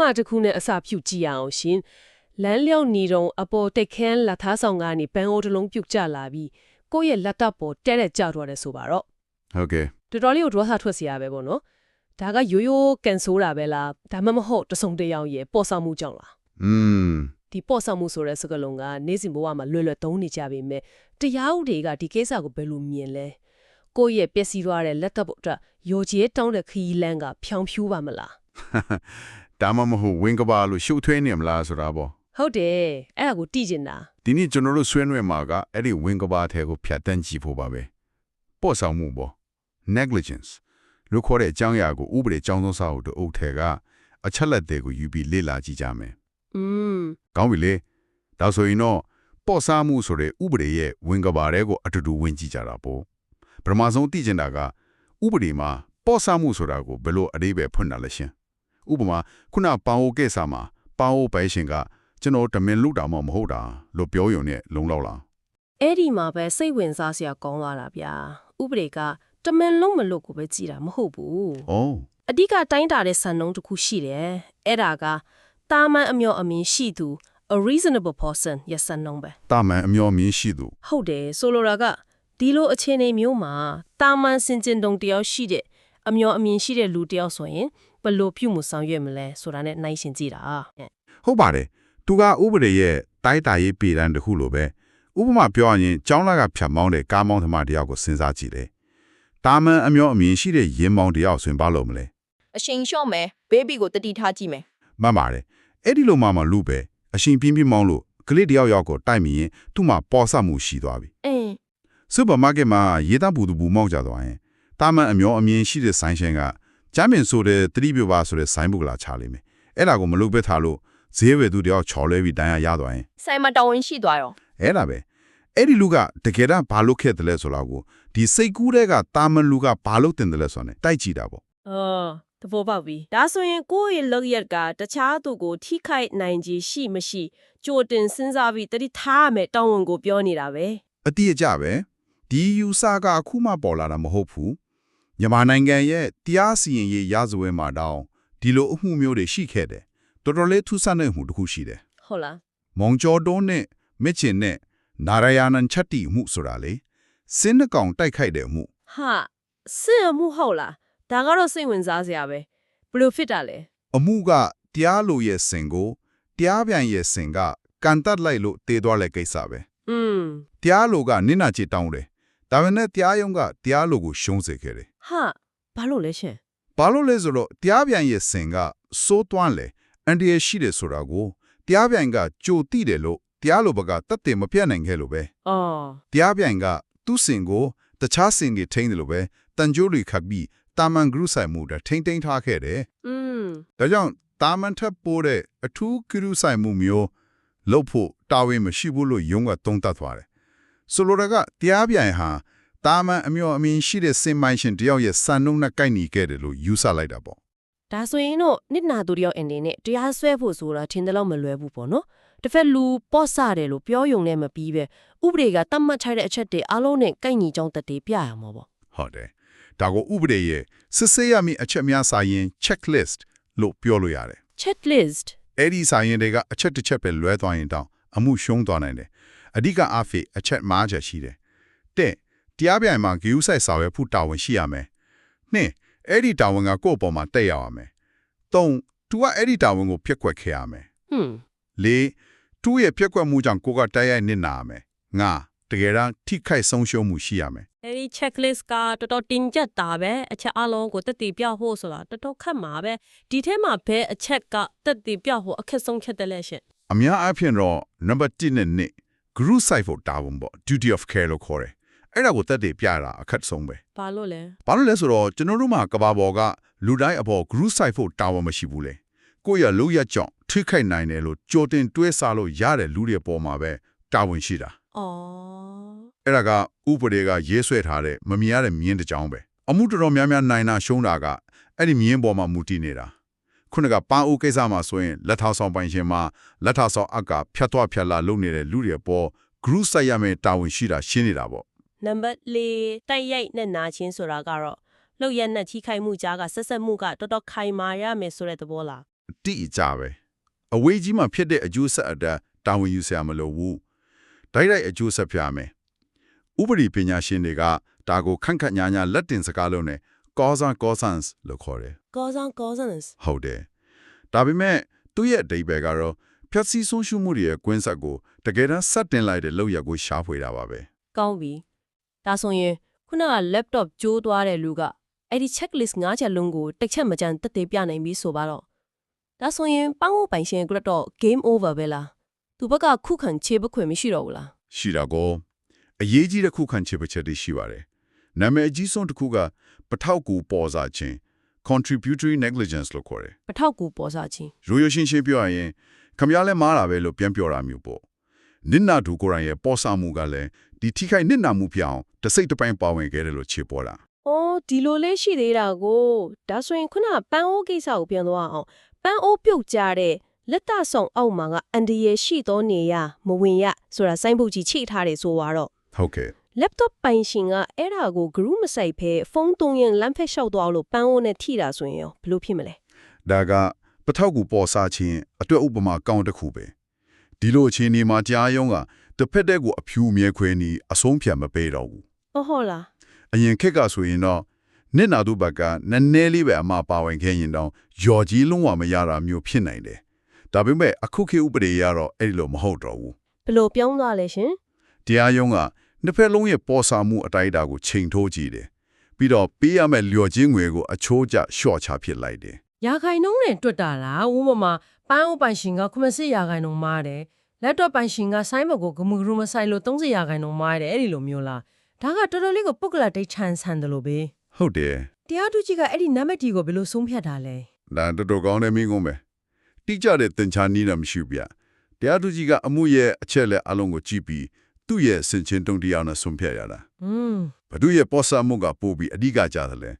မာတစ်ခုနဲ့အစာပြုတ်ကြည့်ရအောင်ရှင်လမ်းလျောက်နေတော့အပေါ်တက်ခန်းလက်သားဆောင်ကနေပန်းအိုးတစ်လုံးပြုတ်ကျလာပြီးကိုယ့်ရဲ့လက်တပ်ပေါ်တဲတဲ့ကျသွားတယ်ဆိုပါတော့ဟုတ်ကဲ့တော်တော်လေးကိုဒွါစာထွက်စီရပဲပေါ့နော်ဒါကရိုးရိုးကန်ဆိုးတာပဲလားဒါမှမဟုတ်တစုံတစ်ယောက်ရဲ့ပေါ်ဆောင်မှုကြောင့်လားอืมဒီပေါ်ဆောင်မှုဆိုတဲ့စကားလုံးကနေ့စဉ်ဘဝမှာလွယ်လွယ်သုံးနေကြပေမဲ့တရားဥတွေကဒီကိစ္စကိုဘယ်လိုမြင်လဲကိုယ့်ရဲ့ပျက်စီးသွားတဲ့လက်တပ်အတွက်ရောကျေးတောင်းတဲ့ခီးလန်းကဖြောင်ဖြူးပါမလား ဒါမှမဟုတ်ဝင်းကပါလို့ရှုပ်ထွေးနေမလားဆိုတာပေါ့ဟုတ်တယ်အဲ့ဒါကိုတိကျင်တာဒီနေ့ကျွန်တော်တို့ဆွေးနွေးမှာကအဲ့ဒီဝင်းကပါထဲကိုဖြတ်တန်းကြည့်ဖို့ပါပဲပေါ့ဆောင်မှုပေါ့ negligence လို့ခေါ်တဲ့အကြောင်းအရာကိုဥပဒေကြောင်းသုံးစာအုပ်တို့အုပ်ထဲကအချက်လက်တွေကိုယူပြီးလေ့လာကြည့်ကြမယ်อืมကောင်းပြီလေဒါဆိုရင်တော့ပေါ့စားမှုဆိုတဲ့ဥပဒေရဲ့ဝင်ကဘာတွေကိုအတူတူဝင်ကြည့်ကြတာပေါ့ပထမဆုံးသိချင်တာကဥပဒေမှာပေါ့စားမှုဆိုတာကိုဘယ်လိုအဓိပ္ပာယ်ဖွင့်တာလဲရှင် ဥပမာခုနပန်အိုကိစ္စမှာပန်အိုပိုင်ရှင်ကကျွန်တော်တမင်လူတာမှမဟုတ်တာလို့ပြောရုံနဲ့လုံလောက်လားအဲ့ဒီမှာပဲစိတ်ဝင်စားစရာကောင်းသွားတာဗျာဥပဒေကတမန်လုံးမလို့ကိုပဲကြည်တာမဟုတ်ဘူး။အော်အဓိကတိုင်းတာတဲ့စံနှုန်းတစ်ခုရှိတယ်အဲ့ဒါကတာမန်အမျော်အမြင်ရှိသူ a reasonable person ရဲ့စံနှုန်းပဲတာမန်အမျော်မြင်ရှိသူဟုတ်တယ်ဆိုလိုတာကဒီလိုအခြေအနေမျိုးမှာတာမန်စင်ကျင်တုံတယောက်ရှိတဲ့ အမျော်အမြင်ရှိတဲ့လူတယောက်ဆိုရင်ဘယ်လိုပြုမှုဆောင်ရွက်မလဲဆိုတာနဲ့နှိုင်းရှင်ကြည့်တာဟုတ်ပါတယ်သူကဥပဒေရဲ့တိုက်တာရေးပြည်တန်းတစ်ခုလိုပဲဥပမာပြောရရင်ကျောင်းလာကဖြတ်မောင်းတဲ့ကားမောင်းသမားတယောက်ကိုစဉ်းစားကြည့်တယ်တာမန်အမျော်အမြင်ရှိတဲ့ရင်မောင်းတယောက်ဆိုရင်ဘာလုပ်မလဲအရှင်လျှော့မယ်ဘေဘီကိုတတိထားကြည့်မယ်မှတ်ပါတယ်အဲ့ဒီလိုမှမလူပဲအရှင်ပြင်းပြင်းမောင်းလို့ကလေးတယောက်ယောက်ကိုတိုက်မိရင်သူ့မှာပေါ်ဆမှုရှိသွားပြီအင်းစူပါမားကတ်မှာရေတပ်ဘူးသူဘူးမောင်းကြသွားရင် တာမန်အမျော်အမြင်ရှိတဲ့ဆိုင်ရှင်ကဂျမ်းမင်ဆိုတဲ့သတိပြပါဆိုတဲ့ဆိုင်ဘုကလာချလိမ့်မယ်အဲ့ဒါကိုမလုပ်ပဲထားလို့ဈေးဝယ်သူတယောက်ချော်လဲပြီးတန်ရရသွားရင်ဆိုင်မှာတာဝန်ရှိသွားရောအဲ့ဒါပဲအဲ့ဒီလူကတကယ်တော့ဘာလုပ်ခဲ့တယ်လဲဆိုတော့ကိုဒီစိတ်ကူးတဲ့ကတာမန်လူကဘာလုပ်တင်တယ်လဲဆိုတော့ ਨੇ တိုက်ကြည့်တာပေါ့အော်သဘောပေါက်ပြီဒါဆိုရင်ကိုယ့်ရဲ့လောက်ရက်ကတခြားသူကိုထိခိုက်နိုင်ခြေရှိမရှိကြိုတင်စဉ်းစားပြီးတတိထားရမယ်တောင်းဝန်ကိုပြောနေတာပဲအတိအကျပဲဒီယူဆကအခုမှပေါ်လာတာမဟုတ်ဘူး မြန်မာနိုင်ငံရဲ့တရားစီရင်ရေးရာဇဝဲမှာတောင်းဒီလိုအမှုမျိုးတွေရှိခဲ့တယ်တော်တော်လေးထူးဆန်းတဲ့မှုတစ်ခုရှိတယ်ဟုတ်လားမောင်ကျော်တွန်းနဲ့မစ်ချင်နဲ့နာရယာနန်ချက်တီမှုဆိုတာလေစင်းနှကောင်တိုက်ခိုက်တဲ့မှုဟာစင်အမှုဟုတ်လားဒါကတော့စိတ်ဝင်စားစရာပဲဘယ်လိုဖြစ်တာလဲအမှုကတရားလိုရဲ့စင်ကိုတရားပြန်ရဲ့စင်ကကန်တက်လိုက်လို့တည်သွားတဲ့ကိစ္စပဲอืมတရားလိုကနင့်နာချေတောင်းတယ် ဒါပေမဲ့တရားရုံးကတရားလိုကိုရှုံးစေခဲ့တယ်ဟာဘာလို့လဲရှင်ဘာလို့လဲဆိုတော့တရားပြန်ရဲ့စင်ကစိုးသွမ်းလေအန်ဒီရရှိတယ်ဆိုတာကိုတရားပြန်ကကြိုတိတယ်လို့တရားလိုဘကတတ်တယ်မပြတ်နိုင်ခဲ့လို့ပဲအော်တရားပြန်ကသူ့စင်ကိုတခြားစင်ကြီးထိန်းတယ်လို့ပဲတန်ကြိုးတွေခတ်ပြီးတာမန်ဂရုဆိုင်မှုတွေထိန်းသိမ်းထားခဲ့တယ်อืมဒါကြောင့်တာမန်ထပ်ပိုးတဲ့အထူးဂရုဆိုင်မှုမျိုးလုပ်ဖို့တာဝန်မရှိဘူးလို့ယုံကသုံးသပ်သွားတယ် ဆိုလိုတာကတရားပြန်ဟာတာမန်အမျိုးအမင်းရှိတဲ့စင်မိုင်းရှင်တယောက်ရဲ့စံနှုန်းနဲ့ကိုက်ညီခဲ့တယ်လို့ယူဆလိုက်တာပေါ့ဒါဆိုရင်တော့နစ်နာသူတယောက်အနေနဲ့တရားစွဲဖို့ဆိုတာထင်တယ်လို့မလွယ်ဘူးပေါ့နော်တစ်ဖက်လူပေါ့ဆတယ်လို့ပြောယုံနဲ့မပြီးပဲဥပဒေကတတ်မှတ်ထိုက်တဲ့အချက်တွေအလုံးနဲ့ကိုက်ညီကြောင်းတည်ပြရမှာပေါ့ဟုတ်တယ်ဒါကိုဥပဒေရဲ့စစ်ဆေးရမည့်အချက်များစာရင် checklist လို့ပြောလို့ရတယ် checklist အဲ့ဒီစာရင်တွေကအချက်တစ်ချက်ပဲလွဲသွားရင်တောင်အမှုရှုံးသွားနိုင်တယ် အဓိကအဖေအချက်၅ချက်ရှိတယ်တဲ့တရားပြန်မှာဂယူးဆိုင်စာရွက်ဖို့တာဝန်ရှိရမယ်နှစ်အဲ့ဒီတာဝန်ကကိုယ့်အပေါ်မှာတက်ရောက်ရမယ်သုံး तू ကအဲ့ဒီတာဝန်ကိုဖျက်ခွက်ခဲ့ရမယ်ဟွန်းလေးသူ့ရဲ့ဖျက်ခွက်မှုကြောင့်ကိုကတိုက်ရိုက်နစ်နာရမယ်ငါတကယ်တော့ထိခိုက်ဆုံးရှုံးမှုရှိရမယ်အဲဒီ checklist ကတော်တော်တင်ကျပ်တာပဲအချက်အလုံးကိုတက်တည်ပြဖို့ဆိုတာတော်တော်ခက်မှာပဲဒီထဲမှာဘယ်အချက်ကတက်တည်ပြဖို့အခက်ဆုံးချက်တယ်လဲရှင်အများအားဖြင့်တော့ number 1နဲ့2 group site ဖို့တာဝန်ပေါ့ duty of care လို့ခေါ်တယ်အဲ့ဒါကိုတက်တည်ပြတာအခက်ဆုံးပဲဘာလို့လဲဘာလို့လဲဆိုတော့ကျွန်တော်တို့မှာကဘာပေါ်ကလူတိုင်းအပေါ် group site ဖို့တာဝန်မရှိဘူးလေကိုယ့်ရလူရကြောင့်ထိခိုက်နိုင်တယ်လို့ကြိုတင်တွေးစားလို့ရတဲ့လူတွေအပေါ်မှာပဲတာဝန်ရှိတာအော်အဲ့ဒါကဥပဒေကရေးဆွဲထားတဲ့မမြင်ရတဲ့မြင်းတစ်ကြောင်းပဲအမှုတော်တော်များများနိုင်တာရှုံးတာကအဲ့ဒီမြင်းပေါ်မှာမူတည်နေတာ ခုနကပန်းအိုးကိစ္စမှာဆိုရင်လက်ထောက်ဆောင်ပိုင်ရှင်မှာလက်ထောက်ဆောင်အကဖြတ်သွားဖြတ်လာလုပ်နေတဲ့လူတွေပေါ် group site ရမယ်တာဝန်ရှိတာရှင်းနေတာပေါ့နံပါတ်၄တိုက်ရိုက်နဲ့နာချင်းဆိုတာကတော့လောက်ရက်နဲ့ထိခိုက်မှုကြားကဆက်ဆက်မှုကတော်တော်ခိုင်မာရမယ်ဆိုတဲ့သဘောလားအတိအကျပဲအဝေးကြီးမှာဖြစ်တဲ့အကျိုးဆက်အတတ်တာဝန်ယူဆရာမလိုဘူးတိုက်ရိုက်အကျိုးဆက်ပြမယ်ဥပဒေပညာရှင်တွေကဒါကိုခန့်ခန့်ညာညာလက်တင်စကားလုံးနဲ့ cause and consequence လို့ခေါ်တယ် cause causes ဟုတ်တယ်ဒါပေမဲ့သူ့ရဲ့အဓိပ္ပာယ်ကတော့ဖြတ်စည်းဆုံးရှုမှုတွေရဲ့ကွင်းဆက်ကိုတကယ်တမ်းစတင်လိုက်တဲ့လောက်ရကိုရှားဖွေတာပါပဲကောင်းပြီဒါဆိုရင်ခုနက laptop ကျိုးသွားတဲ့လူကအဲ့ဒီ checklist ၅ချက်လုံးကိုတစ်ချက်မကြံတက်သေးပြနိုင်ပြီဆိုပါတော့ဒါဆိုရင်ပန်းဟိုပိုင်ရှင်ကတော့ game over ပဲလားသူဘက်ကခုခံခြေပခွင့်မရှိတော့ဘူးလားရှိတာကိုအရေးကြီးတဲ့ခုခံချစ်ပတ်ချက်တွေရှိပါတယ်နာမည်အကြီးဆုံးတစ်ခုကပထောက်ကူပေါ်စားခြင်း contributory negligence လို့ခေါ်တယ်ပထောက်ကူပေါ်စားခြင်းရိုးရိုးရှင်းရှင်းပြောရရင်ခမရလဲမားတာပဲလို့ပြန်ပြောတာမျိုးပေါ့နစ်နာသူကိုယ်တိုင်ရဲ့ပေါ်ဆမှုကလည်းဒီထိခိုက်နစ်နာမှုပြောင်းတစ်စိတ်တစ်ပိုင်းပါဝင်ခဲ့တယ်လို့ခြေပေါ်တာအော်ဒီလိုလေးရှိသေးတာကိုဒါဆိုရင်ခုနကပန်းအိုးကိစ္စကိုပြန်သွားအောင်ပန်းအိုးပြုတ်ကြတဲ့လက်တဆောင်အောက်မှာကအန်ဒီရဲ့ရှိသောနေရမဝင်ရဆိုတာစိုင်းပုတ်ကြီးချိထားတယ်ဆိုတော့ဟုတ်ကဲ့ laptop ပိုင်ရှင်ကအဲ့ဒါကို group မဆိုင်ဖဲဖုန်းသုံးရင်လမ်းဖက်လျှောက်သွားလို့ပန်းအိုးနဲ့ထိတာဆိုရင်ရောဘယ်လိုဖြစ်မလဲဒါကပထောက်ကူပေါ်စားခြင်းအတွက်ဥပမာကောင်းတစ်ခုပဲဒီလိုအခြေအနေမှာကြားရုံးကတစ်ဖက်တဲ့ကိုအဖြူမြဲခွဲနီအဆုံးဖြတ်မပေးတော့ဘူးဟုတ်ဟုတ်လားအရင်ခက်ကဆိုရင်တော့နစ်နာသူဘက်ကနည်းနည်းလေးပဲအမပါဝင်ခဲ့ရင်တော့ယော်ကြီးလုံးဝမရတာမျိုးဖြစ်နိုင်တယ်ဒါပေမဲ့အခုခေတ်ဥပဒေရတော့အဲ့ဒီလိုမဟုတ်တော့ဘူးဘယ်လိုပြောင်းသွားလဲရှင်တရားရုံးက နှစ်ဖက်လုံးရဲ့ပေါ်စာမှုအတိုင်းအတာကိုချိန်ထိုးကြည့်တယ်ပြီးတော့ပေးရမယ့်လျော်ခြင်းငွေကိုအချိုးကျလျှော့ချဖြစ်လိုက်တယ်ရာခိုင်နှုန်းနဲ့တွတ်တာလားဥပမာပန်းဥပိုင်ရှင်က80ရာခိုင်နှုန်းမားတယ်လက်တော့ပိုင်ရှင်ကဆိုင်းဘုတ်ကိုဂမှုဂရုမဆိုင်လို့30ရာခိုင်နှုန်းမားတယ်အဲ့ဒီလိုမျိုးလားဒါကတော်တော်လေးကိုပုတ်ကလတိတ်ချန်ဆန်တယ်လို့ပဲဟုတ်တယ်တရားသူကြီးကအဲ့ဒီနံပါတ်တီကိုဘယ်လိုဆုံးဖြတ်တာလဲဒါတော်တော်ကောင်းတဲ့မိကုံးပဲတိကျတဲ့သင်္ချာနီးတာမရှိဘူးဗျတရားသူကြီးကအမှုရဲ့အချက်လက်အလုံးကိုကြည့်ပြီး သူ့ရဲ့စင်ချင်းတုံတရားနဲ့ဆုံးဖြတ်ရတာอืมဘဒုရဲ့ပေါ်ဆမှုကပို့ပြီးအဓိကကြတယ်လေ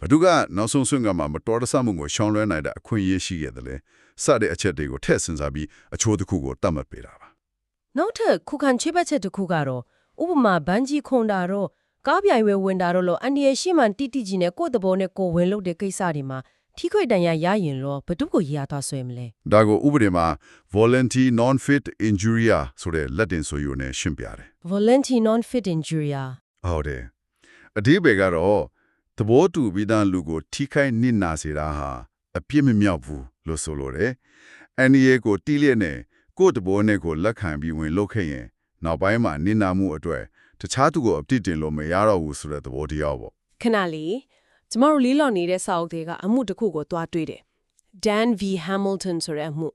ဘဒုကနောက်ဆုံးဆွင့်ကမှမတော်တဆမှုကိုရှောင်လွှဲနိုင်တဲ့အခွင့်အရေးရှိရတယ်လေစတဲ့အချက်တွေကိုထည့်စဉ်းစားပြီးအချိုးတစ်ခုကိုတတ်မှတ်ပေးတာပါနောက်ထပ်ခုခံချိပတ်ချက်တစ်ခုကတော့ဥပမာဘန်းကြီးခွန်တာတော့ကားပြိုင်ဝဲဝင်တာတော့လို့အန်ဒီရဲ့ရှေ့မှန်တိတိကြီးနဲ့ကိုယ့်တဘောနဲ့ကိုယ်ဝင်လို့တဲ့ကိစ္စတွေမှာ ထိခွေတန်ရရရင်တော့ဘယ်သူကိုရရသွားဆွဲမလဲဒါကိုဥပဒေမှာ voluntary non-fit injury ဆိုတဲ့လက်တင်ဆိုယူနဲ့ရှင်းပြတယ် voluntary non fit injury ဟုတ်တယ်အဓိပ္ပာယ်ကတော့သဘောတူပြီးသားလူကို ထိခိုက်နစ်နာစေတာဟာအပြစ်မမြောက်ဘူးလို့ဆိုလိုတယ်အန်ဒီယေကိုတီးလျက်နဲ့ကိုယ့်တဘောနဲ့ကိုလက်ခံပြီးဝင်လုပ်ခဲ့ရင် နောက်ပိုင်းမှာနစ်နာမှုအတွက်တခြားသူကိုအပြစ်တင်လို့မရတော့ဘူးဆိုတဲ့သဘောတရားပေါ့ခဏလေး ကျမတို့လေးလောင်နေတဲ့စာအုပ်တွေကအမှုတစ်ခုကိုတွားတွေ့တယ် Dan V Hamilton ဆိုတဲ့အမှု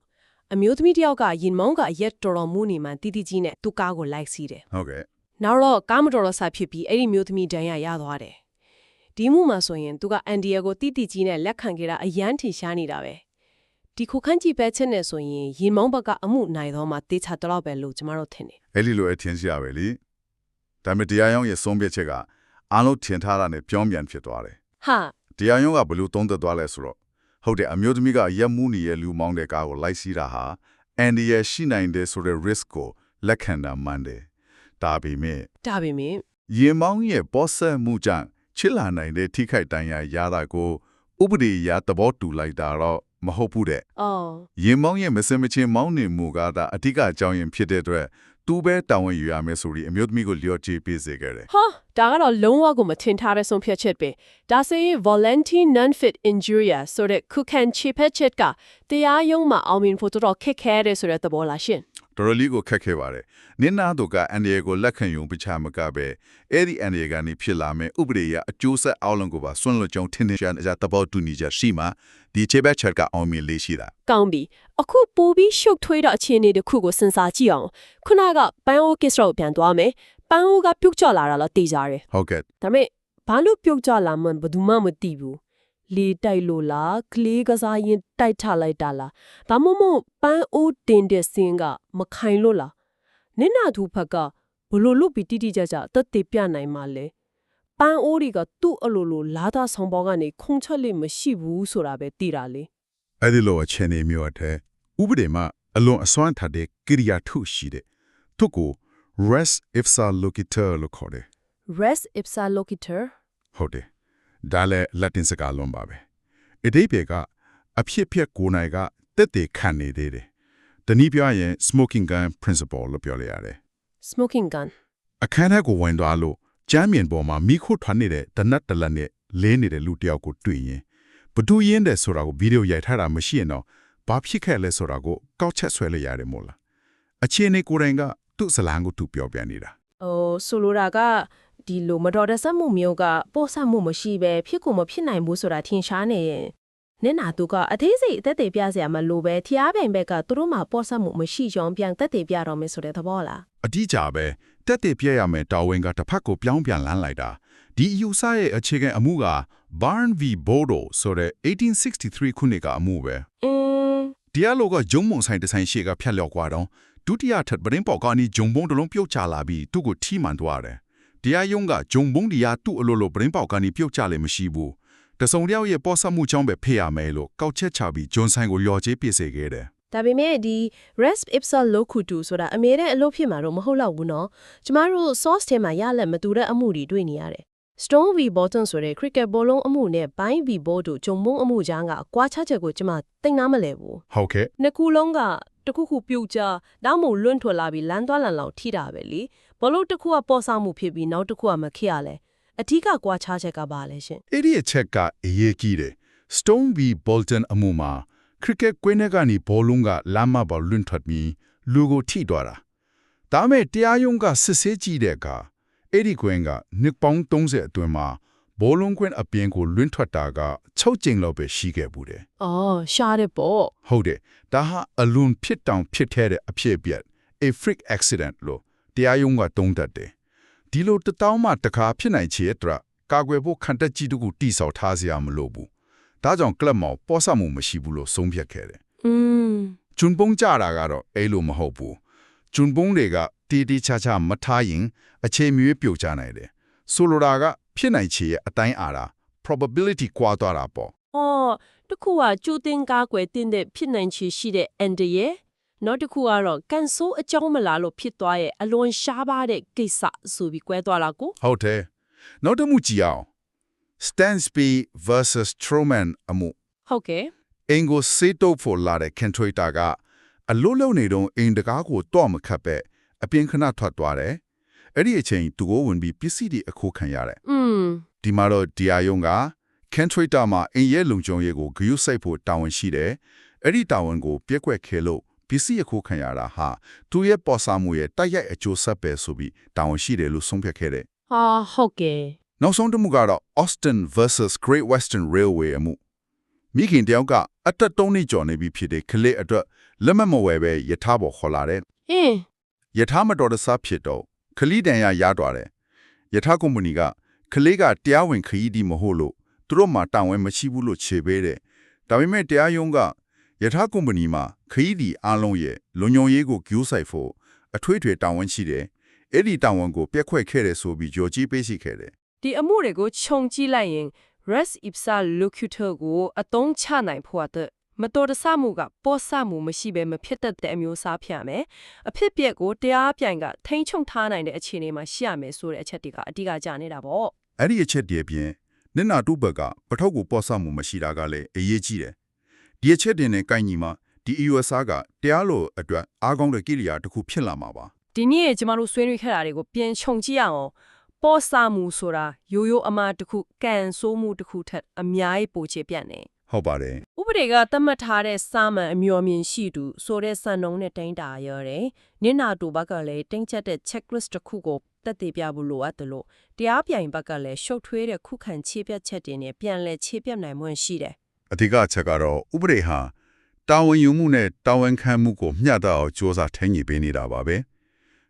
အမျိုးသမီးတစ်ယောက်ကရင်မောင်းကအရက်တော်တော်မူနေမှတီတီကြီးနဲ့သူ့ကားကိုလိုက်စီးတယ်ဟုတ်ကဲ့နောက်တော့ကားမတော်တော့ဆာဖြစ်ပြီးအဲ့ဒီမျိုးသမီးဒဏ်ရာရသွားတယ်ဒီမှုမှာဆိုရင်သူကအန်ဒီယာကိုတီတီကြီးနဲ့လက်ခံခဲ့တာအယမ်းထင်ရှားနေတာပဲဒီခုခန်းကြည့်ပဲချက်နဲ့ဆိုရင်ရင်မောင်းဘက်ကအမှုနိုင်တော့မှတေးချတော့ပဲလို့ကျမတို့ထင်တယ်အဲ့ဒီလိုအထင်ရှားပဲလေဒါပေမဲ့တရားရုံးရဲ့ဆုံးဖြတ်ချက်ကအားလုံးထင်ထားတာနဲ့ပြောင်းပြန်ဖြစ်သွားတယ် ဟာတရားရုံးကဘယ်လိုသုံးသပ်သွားလဲဆိုတော့ဟုတ်တယ်အမျိုးသမီးကရက်မှုနေရဲ့လူမောင်းတဲ့ကားကိုလိုက်စီးတာဟာအန်ဒီရဲ့ရှိနိုင်တဲ့ဆိုတဲ့ risk ကိုလက်ခံတာမှန်တယ်ဒါပေမဲ့ဒါပေမဲ့ရင်မောင်းရဲ့ပေါ်ဆက်မှုကြောင့်ချစ်လာနိုင်တဲ့ထိခိုက်တန်ရာရတာကိုဥပဒေအရသဘောတူလိုက်တာတော့မဟုတ်ဘူးတဲ့အော်ရင်မောင်းရဲ့မစင်မချင်းမောင်းနေမှုကသာအဓိကအကြောင်းရင်းဖြစ်တဲ့အတွက် သူပဲတာဝန်ယူရမယ်ဆိုပြီးအမျိုးသမီးကိုလျော့ချပေးစေခဲ့တယ်ဟာဒါကတော့လုံးဝကိုမထင်ထားတဲ့ဆုံးဖြတ်ချက်ပဲဒါဆိုရင် voluntary non-fit injury ဆိုတဲ့ခုခံချေဖက်ချက်ကတရားရုံးမှာအောင်မြင်ဖို့တော်တော်ခက်ခဲတယ်ဆိုတဲ့သဘောလားရှင်တော်တော်လေးကိုခက်ခဲပါတယ်နင်းနာတို့ကအန်ဒီယေကိုလက်ခံယူပချမကပဲအဲ့ဒီအန်ဒီယေကနေဖြစ်လာမယ်ဥပဒေရအကျိုးဆက်အောက်လုံးကိုပါဆွန့်လွတ်ကြောင်းထင်ထင်ရှားရှားသဘောတူညီချက်ရှိမှဒီချေဘက်ချက်ကအောင်မြင်လေးရှိတာကောင်းပြီ အခုပို့ပြီးရှုပ်ထွေးတဲ့အခြေအနေတစ်ခုကိုစဉ်းစားကြည့်အောင်ခုနကပန်းအိုးကစ္စရောပြန်သွားမယ်ပန်းအိုးကပြုတ်ကျလာတာလားသိကြတယ်ဟုတ်ကဲ့ဒါပေမဲ့ဘာလို့ပြုတ်ကျလာမှန်းဘယ်သူမှမသိဘူးလေတိုက်လို့လားကလေးကစားရင်တိုက်ထလိုက်တာလားဒါမှမဟုတ်ပန်းအိုးတင်တဲ့စင်းကမခိုင်လို့လားနင့်နာသူဖက်ကဘလို့လို့ပြီးတိတိကျကျအသက်သေးပြနိုင်မှလဲပန်းအိုးတွေကသူ့အလိုလိုလာတာဆောင်ပေါ်ကနေခုံချက်လေးမရှိဘူးဆိုတာပဲသိတာလေအဲ့ဒီလိုအခြေအနေမျိုးအထက် ဥပဒေမှာအလွန်အစွမ်းထတဲ့ကိရိယာထုရှိတဲ့သူကို res ipsa loquitur လို့ခေါ်တယ် res ipsa loquitur ဟုတ်တယ်ဒါလည်းလက်တင်စကားလုံးပါပဲအတိပ္ပယ်ကအဖြစ်ဖြစ်ကိုယ်နိုင်ကတက်တည်ခံနေသေးတယ်။တနည်းပြောရင် smoking gun principle လို့ပြောလိုက်ရတယ် smoking gun ။အခန်းထဲကိုဝင်သွားလို့ကျမ်းမြင်ပေါ်မှာမိခိုးထွန်းနေတဲ့တနတ်တလက်နဲ့လဲနေတဲ့လူတစ်ယောက်ကိုတွေ့ရင်ဘသူရင်းတဲ့ဆိုတာကိုဗီဒီယိုရိုက်ထားတာမရှိရင်တော့ ဘာဖြစ်ခဲ့လဲဆိုတာကိုကောက်ချက်ဆွဲလိုက်ရတယ်မို့လား။အခြေအနေကိုယ်တိုင်ကသူ့ဇလံကိုသူပြောပြနေတာဟိုဆိုလိုတာကဒီလိုမတော်တဆမှုမျိုးကပို့ဆမှုမရှိပဲဖြစ်ကိုမဖြစ်နိုင်ဘူးဆိုတာထင်ရှားနေရင်နင်နာသူကအသေးစိတ်အသက်သေးပြစရာမလိုပဲဖျားပိန်ဘက်ကသူတို့မှာပို့ဆမှုမရှိကြောင်းပြန်သက်သေးပြတော့မယ်ဆိုတဲ့သဘောလား။အတိအကျပဲတက်တည်ပြည့်ရမယ်တာဝန်ကတစ်ဖက်ကိုပြောင်းပြန်လန်းလိုက်တာ။ဒီအယူဆရဲ့အခြေခံအမှုက Barn v Bodo ဆိုတဲ့1863ခုနှစ်ကအမှုပဲ။အင်း တရားလိုကဂျုံမုံဆိုင်တဆိုင်ရှေ့ကဖြတ်လျောက်ကွာတော့ဒုတိယထပ်ပရင်ပေါက်ကနေဂျုံဘုံတစ်လုံးပြုတ်ချလာပြီးသူ့ကိုထိမှန်သွားတယ်။တရားယုံကဂျုံဘုံဒီယာသူ့အလိုလိုပရင်ပေါက်ကနေပြုတ်ချလည်းမရှိဘူး။တစုံတယောက်ရဲ့ပေါ်ဆမှုကြောင့်ပဲဖေးရမယ်လို့ကောက်ချက်ချပြီးဂျွန်ဆိုင်ကိုလျော်ကြေးပြစ်စေခဲ့တယ် ဒါပေမဲ့ဒီ rest ipsa locutu ဆိုတာအမြဲတမ်းအလုပ်ဖြစ်မှာတော့မဟုတ်တော့ဘူးเนาะကျမတို့ source ထဲမှာရလက်မတူတဲ့အမှုတွေတွေ့နေရတယ် Stone v Bolton ဆိုတဲ့ cricket ဘောလုံးအမှုနဲ့ Pine v Board တို့ဂျုံမုံအမှုကြားကအကွာခြားချက်ကိုကျမသိနာမလဲဘူး။ဟုတ်ကဲ့နှစ်ခုလုံးကတစ်ခုခုပြုတ်ကြတောင်းမလွန့်ထွက်လာပြီးလမ်းသွားလန်လောက်ထိတာပဲလေဘလို့တစ်ခုကပေါ်ဆောင်မှုဖြစ်ပြီးနောက်တစ်ခုကမခရလဲအထီးကကွာခြားချက်ကပါလဲရှင်။အဲ့ဒီအချက်ကအရေးကြီးတယ်။ Stone v Bolton အမှုမှာ cricket ကွင်းထဲကနေဘောလုံးကလမ်းမပေါ်လွင့်ထွက်ပြီးလူကိုထိသွားတာ။ဒါမဲ့တရားယုံကစစ်ဆေးကြည့်တဲ့အခါ အဲ့ဒီကွင်းကနှစ်ပေါင်း30အတွင်းမှာဘောလုံးကွင်းအပြင်ကိုလွင့်ထွက်တာက6ကြိမ်လောက်ပဲရှိခဲ့ဘူးတယ်။အော်ရှားတယ်ပေါ့။ဟုတ်တယ်။ဒါဟာအလွန်ဖြစ်တောင်ဖြစ်ခဲ့တဲ့အဖြစ်အပျက် a freak accident လို့တရားယုံကတုံးတတ်တယ်။ဒီလိုတစ်တောင်းမှတစ်ခါဖြစ်နိုင်ချေအတွက်ကာကွယ်ဖို့ခံတက်ကြီးတခုတိဆောက်ထားစရာမလိုဘူး။ဒါကြောင့်ကလပ်မောင်ပေါ်ဆမှုမရှိဘူးလို့ဆုံးဖြတ်ခဲ့တယ်။อืม။ဂျွန်ပုံကြတာကတော့အဲ့လိုမဟုတ်ဘူး။ဂျွန်ပုံတွေက တီတီချာချာမထားရင် အခြေမြွေးပြုတ်ကြနိုင်တယ်။ဆိုလိုတာကဖြစ်နိုင်ချေရဲ့အတိုင်းအာတာ probability ကွာသွားတာပေါ့အော်တစ်ခုကကျူတင်ကားကွယ်တင်တဲ့ဖြစ်နိုင်ချေရှိတဲ့ end ရဲ့နောက်တစ်ခုကတော့ကန်ဆိုးအကြောင်းမလားလို့ဖြစ်သွားရဲ့အလွန်ရှားပါတဲ့ကိစ္စဆိုပြီးကွဲသွားတာကိုဟုတ်တယ်နောက်တစ်မှုကြည့်အောင် Stansby versus Truman အမှုဟုတ်ကဲ့အင်ကိုစေးတုပ်ဖို့လာတဲ့ Kentrator ကအလို့လုံနေတော့အင်တကားကိုတော့မခတ်ပဲ အပြင်ခဏထွက်သွားတယ်အဲ့ဒီအချိန်သူကိုဝင်ပြီးပစ္စည်းတွေအခုခံရတယ်อืมဒီမှာတော့ဒီအာယုံက Kentrator မှာအင်ရဲ့လုံခြုံရေးကိုဂရုစိုက်ဖို့တာဝန်ရှိတယ်အဲ့ဒီတာဝန်ကိုပြက်ကွက်ခဲလို့ပစ္စည်းအခုခံရတာဟာသူရဲ့ပေါ်ဆာမှုရဲ့တိုက်ရိုက်အကျိုးဆက်ပဲဆိုပြီးတာဝန်ရှိတယ်လို့ဆုံးဖြတ်ခဲ့တယ်ဟာဟုတ်ကဲ့နောက်ဆုံးတစ်မှုကတော့ Austin versus Great Western Railway အမှုမိခင်တယောက်ကအတက်တုံးနေကြော်နေပြီဖြစ်တဲ့ကလေးအတွက်လက်မမဝယ်ပဲယထာပေါ်ခေါ်လာတယ်အင်း ယထာမတော်တဆဖြစ်တော့ခလီတန်ရရသွားတယ်ယထာကုမ္ပဏီကကလေးကတရားဝင်ခရီးဒီမဟုတ်လို့သူတို့မှတာဝန်မရှိဘူးလို့ခြေပေးတယ်ဒါပေမဲ့တရားရုံးကယထာကုမ္ပဏီမှာခရီးဒီအားလုံးရဲ့လုံခြုံရေးကိုဂရုစိုက်ဖို့အထွေထွေတာဝန်ရှိတယ်အဲ့ဒီတာဝန်ကိုပြက်ခွက်ခဲ့တယ်ဆိုပြီးကြော်ကြီးပေးရှိခဲ့တယ်ဒီအမှုတွေကိုခြုံကြည့်လိုက်ရင် res ipsa locutor ကိုအသုံးချနိုင်ဖို့အတွက် မတော်တဆမှုကပေါ်ဆမှုမရှိဘဲမဖြစ်တတ်တဲ့အမျိုးအစားဖြစ်ရမယ်အဖြစ်ပြက်ကိုတရားပြိုင်ကထိန်းချုပ်ထားနိုင်တဲ့အခြေအနေမှာရှိရမယ်ဆိုတဲ့အချက်တွေကအဓိကကြာနေတာပေါ့အဲ့ဒီအချက်တည်းပြင်နင်နာတုဘက်ကပထုတ်ကိုပေါ်ဆမှုမရှိတာကလည်းအရေးကြီးတယ်ဒီအချက်တင်နဲ့ကိုင်းညီမှာဒီ USR ကတရားလိုအတွက်အားကောင်းတဲ့ကိရိယာတစ်ခုဖြစ်လာမှာပါဒီနေ့ကျမတို့ဆွေးနွေးခဲ့တာတွေကိုပြန်ခြုံကြည့်ရအောင်ပေါ်ဆမှုဆိုတာရိုးရိုးအမားတစ်ခုကန်ဆိုးမှုတစ်ခုထက်အများကြီးပိုချေပြတ်နေဟုတ်ပါတယ်ဥပ ဒေကသတ်မှတ်ထားတဲ့စာမှန်အမျှော်မြင်ရှိသူဆိုတဲ့စံနှုန်းနဲ့တိုင်းတာရတယ်။နင့်နာတူဘက်ကလည်းတင်းကျပ်တဲ့ checklist တစ်ခုကိုတက်တည်ပြဖို့လိုအပ်တယ်လို့တရားပြိုင်ဘက်ကလည်းရှုပ်ထွေးတဲ့ခုခံခြေပြတ်ချက်တွေနဲ့ပြန်လဲခြေပြတ်နိုင်မှရှိတယ်အဓိကအချက်ကတော့ဥပဒေဟာတာဝန်ယူမှုနဲ့တာဝန်ခံမှုကိုမျှတအောင်စ조사ထိန်းညှိပေးနေတာပါပဲ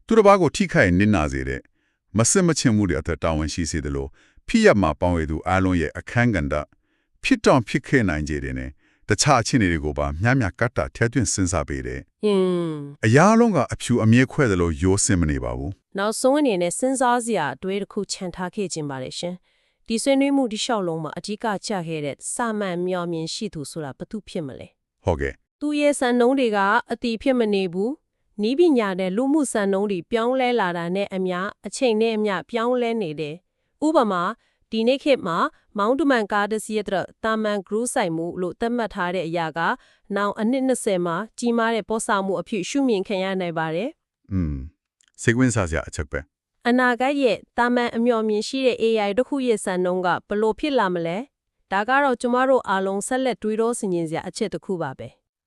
သူတစ်ပါးကိုထိခိုက်နစ်နာစေတဲ့မစစ်မချင်မှုတွေအသက်တာဝန်ရှိစေတယ်လို့ဖြစ်ရမှာပေါင်းရသူအားလုံးရဲ့အခန်းကဏ္ဍဖြစ်တော့ဖြစ်ခဲ့နိုင်ကြတယ်နဲ့ တခြားအခြေအနေတွေကိုပါမျှမျှကတ်တာထဲသွင်းစဉ်းစားပေးတယ်။ဟင်းအရာလုံးကအဖြူအမြဲခွဲတယ်လို့ရိုးစင်မနေပါဘူးနောက်ဆုံးအနေနဲ့စဉ်းစားစရာအတွေးတစ်ခုခြံထားခဲ့ခြင်းပါလေရှင်။ဒီဆွေးနွေးမှုဒီလျှောက်လုံးမှာအဓိကချခဲ့တဲ့စာမှန်မျှော်မြင်ရှိသူဆိုတာဘာသူဖြစ်မလဲ။ဟုတ်ကဲ့သူ့ရဲ့စံနှုန်းတွေကအတီဖြစ်မနေဘူးနီးပညာနဲ့လူမှုစံနှုန်းတွေပြောင်းလဲလာတာနဲ့အမျှအချိန်နဲ့အမျှပြောင်းလဲနေတယ်ဥပမာ ဒီနေ့ခေတ်မှာမောင်းတမန်ကားတစ်စီးရဲ့တဲ့တာမန်ဂရုဆိုင်မှုလို့သတ်မှတ်ထားတဲ့အရာကနောက်အနှစ်20မှာကြီးမားတဲ့ပေါ်ဆမှုအဖြစ်ရှုမြင်ခံရနိုင်ပါတယ်อืมစိတ်ဝင်စားစရာအချက်ပဲအနာဂတ်ရဲ့တာမန်အမျှော်မြင်ရှိတဲ့ AI တစ်ခုရဲ့စံနှုန်းကဘယ်လို့ဖြစ်လာမလဲဒါကတော့ကျမတို့အားလုံးဆက်လက်တွေးတောဆင်ခြင်စရာအချက်တစ်ခုပါပဲ